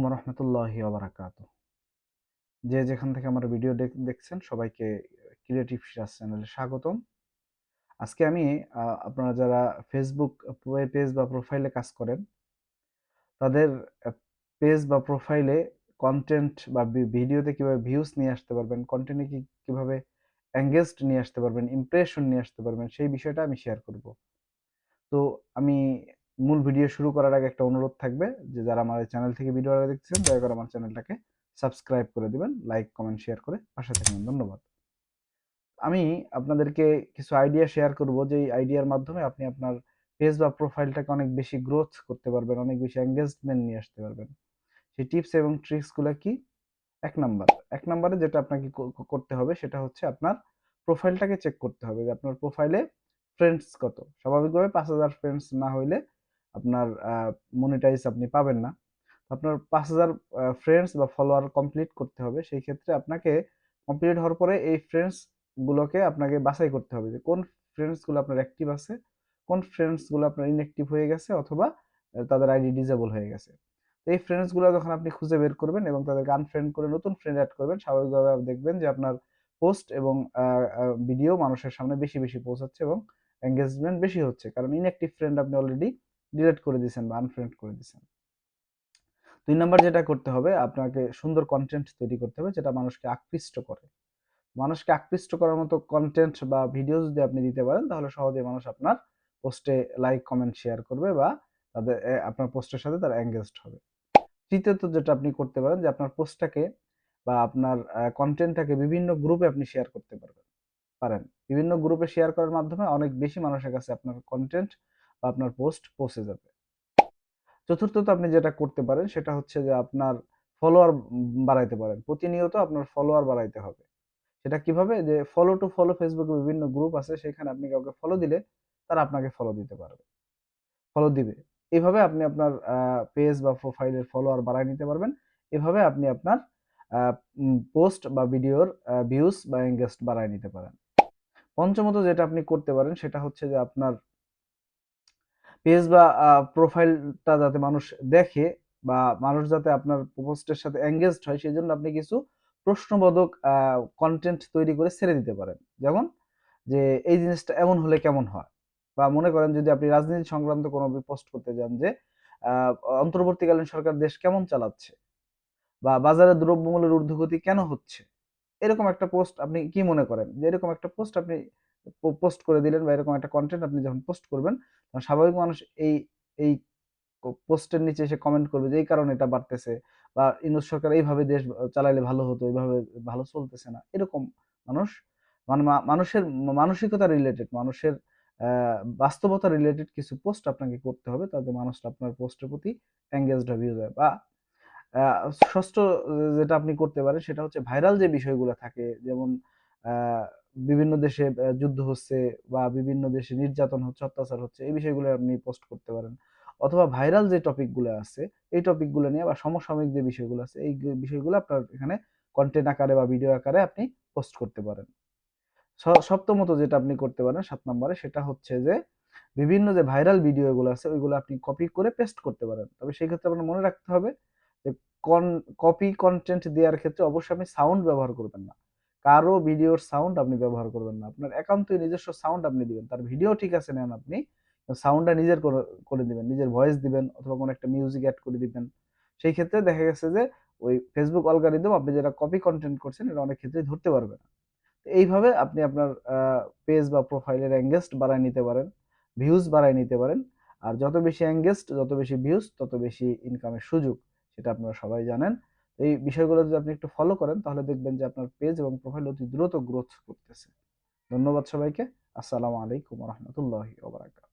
আলাইকুম রহমতুল্লাহি ওবরাকাত যে যেখান থেকে আমার ভিডিও দেখছেন, সবাইকে ক্রিয়েটিভ সিরাজ চ্যানেলে স্বাগতম। আজকে আমি আপনারা যারা ফেসবুক পেজ বা প্রোফাইলে কাজ করেন, তাদের পেজ বা প্রোফাইলে কন্টেন্ট বা ভিডিওতে কীভাবে ভিউজ নিয়ে আসতে পারবেন কন্টেন্টে কি, কীভাবে এঙ্গেজড নিয়ে আসতে পারবেন ইমপ্রেশন নিয়ে আসতে পারবেন, সেই বিষয়টা আমি শেয়ার করব। তো আমি মূল ভিডিও শুরু করার আগে একটা অনুরোধ থাকবে যে যারা আমার চ্যানেল থেকে ভিডিওটা দেখছেন দয়া করে আমার চ্যানেলটাকে সাবস্ক্রাইব করে দিবেন লাইক কমেন্ট শেয়ার করে পাশে থাকবেন। ধন্যবাদ। আমি আপনাদেরকে কিছু আইডিয়া শেয়ার করব যে আইডিয়ার মাধ্যমে আপনি আপনার পেজ বা প্রোফাইলটাকে অনেক বেশি গ্রোথ করতে পারবেন, অনেক বেশি এঙ্গেজমেন্ট নিয়ে আসতে পারবেন। সেই টিপস এবং ট্রিক্সগুলো কি? এক নাম্বার এক নাম্বারে যেটা আপনাকে করতে হবে সেটা হচ্ছে আপনার প্রোফাইলটাকে চেক করতে হবে যে আপনার প্রোফাইলে ফ্রেন্ডস কত। স্বাভাবিকভাবে পাঁচ হাজার ফ্রেন্ডস না হইলে আপনার মনিটাইজ আপনি পাবেন না। আপনার পাঁচ হাজার ফ্রেন্ডস বা ফলোয়ার কমপ্লিট করতে হবে। সেই ক্ষেত্রে আপনাকে কমপ্লিট হওয়ার পরে এই ফ্রেন্ডসগুলোকে আপনাকে বাছাই করতে হবে যে, কোন ফ্রেন্ডসগুলো আপনার অ্যাক্টিভ আছে, কোন ফ্রেন্ডসগুলো আপনার ইনঅ্যাক্টিভ হয়ে গেছে অথবা তাদের আইডি ডিজেবল হয়ে গেছে। এই ফ্রেন্ডসগুলো যখন আপনি খুঁজে বের করবেন এবং তাদেরকে আনফ্রেন্ড করে নতুন ফ্রেন্ড অ্যাড করবেন, স্বাভাবিকভাবে দেখবেন যে আপনার পোস্ট এবং ভিডিও মানুষের সামনে বেশি বেশি পৌঁছাচ্ছে এবং এঙ্গেজমেন্ট বেশি হচ্ছে। কারণ ইনঅ্যাক্টিভ ফ্রেন্ড আপনি অলরেডি ডিলিট করে দিয়েছেন বা আনফ্রেন্ড করে দিয়েছেন দুই নম্বর যেটা করতে হবে, আপনাকে সুন্দর কন্টেন্ট তৈরি করতে হবে যেটা মানুষকে আকৃষ্ট করে। মানুষকে আকৃষ্ট করার মতো কন্টেন্ট বা ভিডিও যদি আপনি দিতে পারেন, তাহলে সহজে মানুষ আপনার পোস্টে লাইক কমেন্ট শেয়ার করবে বা তাদের আপনার পোস্টের সাথে তারা এঙ্গেজড হবে। তৃতীয়ত যেটা আপনি করতে পারেন যে আপনার পোস্টটাকে বা আপনার কন্টেন্টটাকে বিভিন্ন গ্রুপে আপনি শেয়ার করতে পারবেন। পারেন। বিভিন্ন গ্রুপে শেয়ার করার মাধ্যমে অনেক বেশি মানুষের কাছে আপনার কন্টেন্ট আপনার পোস্ট পৌঁছে যাবে। চতুর্থত আপনি যেটা করতে পারেন সেটা হচ্ছে যে আপনার ফলোয়ার বাড়াইতে পারেন। প্রতিনিয়ত আপনার ফলোয়ার বাড়াইতে হবে। সেটা কীভাবে? যে ফলো টু ফলো ফেসবুকে বিভিন্ন গ্রুপ আছে, সেখানে আপনি কাউকে ফলো দিলে তারা আপনাকে ফলো দিতে পারবে। ফলো দিবে। এভাবে আপনি আপনার পেজ বা প্রোফাইলের ফলোয়ার বাড়াই নিতে পারবেন। এভাবে আপনি আপনার পোস্ট বা ভিডিওর ভিউজ বা এঙ্গেস্ট বাড়াই নিতে পারেন। পঞ্চমত যেটা আপনি করতে পারেন সেটা হচ্ছে যে আপনার পেজ বা প্রোফাইলটা যাতে মানুষ দেখে বা মানুষ যাতে আপনার পোস্টের সাথে এঙ্গেজড হয় সেই জন্য আপনি কিছু প্রশ্নবোধক কন্টেন্ট তৈরি করে ছেড়ে দিতে পারেন। যেমন যে, এই জিনিসটা এমন হলে কেমন হয়? বা মনে করেন যদি আপনি রাজনীতি সংক্রান্ত কোনো পোস্ট করতে যান যে অন্তর্বর্তীকালীন সরকার দেশ কেমন চালাচ্ছে? বা বাজারে দ্রব্যমূল্যের ঊর্ধ্বগতি কেন হচ্ছে? এরকম একটা পোস্ট আপনি কি মনে করেন? যে, এরকম একটা পোস্ট আপনি পোস্ট করে দিলেন বা এরকম একটা কন্টেন্ট আপনি যখন পোস্ট করবেন, তখন স্বাভাবিক মানুষ এই এই পোস্টের নিচে এসে কমেন্ট করবে যে, এই কারণে এটা বাড়তেছে বা ইন্দু সরকার এইভাবে দেশ চালাইলে ভালো হতো, এইভাবে ভালো চলতেছে না। এরকম মানুষ মানে মানুষের মানসিকতা রিলেটেড মানুষের বাস্তবতা রিলেটেড কিছু পোস্ট আপনাকে করতে হবে, তাতে মানুষটা আপনার পোস্টের প্রতি এঙ্গেজড হবে যায় বা ষষ্ঠ যেটা আপনি করতে পারেন, সেটা হচ্ছে ভাইরাল যে বিষয়গুলো থাকে, যেমন বিভিন্ন দেশে যুদ্ধ হচ্ছে বা বিভিন্ন দেশে নির্যাতন হচ্ছে, অত্যাচার হচ্ছে, এই বিষয়গুলো আপনি পোস্ট করতে পারেন। অথবা ভাইরাল যে টপিকগুলো আছে, এই টপিকগুলো নিয়ে বা সমসাময়িক যে বিষয়গুলো আছে, এই বিষয়গুলো আপনার এখানে কন্টেন্ট আকারে বা ভিডিও আকারে আপনি পোস্ট করতে পারেন। সপ্তমত যেটা আপনি করতে পারেন, সাত নম্বরে, সেটা হচ্ছে যে বিভিন্ন যে ভাইরাল ভিডিওগুলো আছে, ওইগুলো আপনি কপি করে পেস্ট করতে পারেন। তবে সেই ক্ষেত্রে আপনার মনে রাখতে হবে যে কপি কন্টেন্ট দেওয়ার ক্ষেত্রে অবশ্যই আপনি সাউন্ড ব্যবহার করবেন না। কারও ভিডিওর সাউন্ড আপনি ব্যবহার করবেন না। আপনার একান্তই নিজস্ব সাউন্ড আপনি দিবেন। তার ভিডিও ঠিক আছে নেন আপনি। সাউন্ডটা নিজের করে দিবেন। নিজের ভয়েস দিবেন অথবা কোনো একটা মিউজিক অ্যাড করে দিবেন। সেই ক্ষেত্রে দেখা গেছে যে, ওই ফেসবুক অলগারিদম আপনি যেটা কপি কন্টেন্ট করছেন, এটা অনেক ক্ষেত্রে ধরতে পারবে না। এইভাবে আপনি আপনার পেজ বা প্রোফাইলের এঙ্গেস্ট বাড়ায় নিতে পারেন ভিউজ বাড়ায় নিতে পারেন। আর যত বেশি এঙ্গেস্ট যত বেশি ভিউজ তত বেশি ইনকামের সুযোগ, সেটা আপনারা সবাই জানেন। এই বিষয়গুলো যদি আপনি একটু ফলো করেন, তাহলে দেখবেন যে আপনার পেজ এবং প্রোফাইল অতি দ্রুত গ্রোথ করতেছে। ধন্যবাদ সবাইকে। আসসালামু আলাইকুম রহমতুল্লাহি ওবরাকাত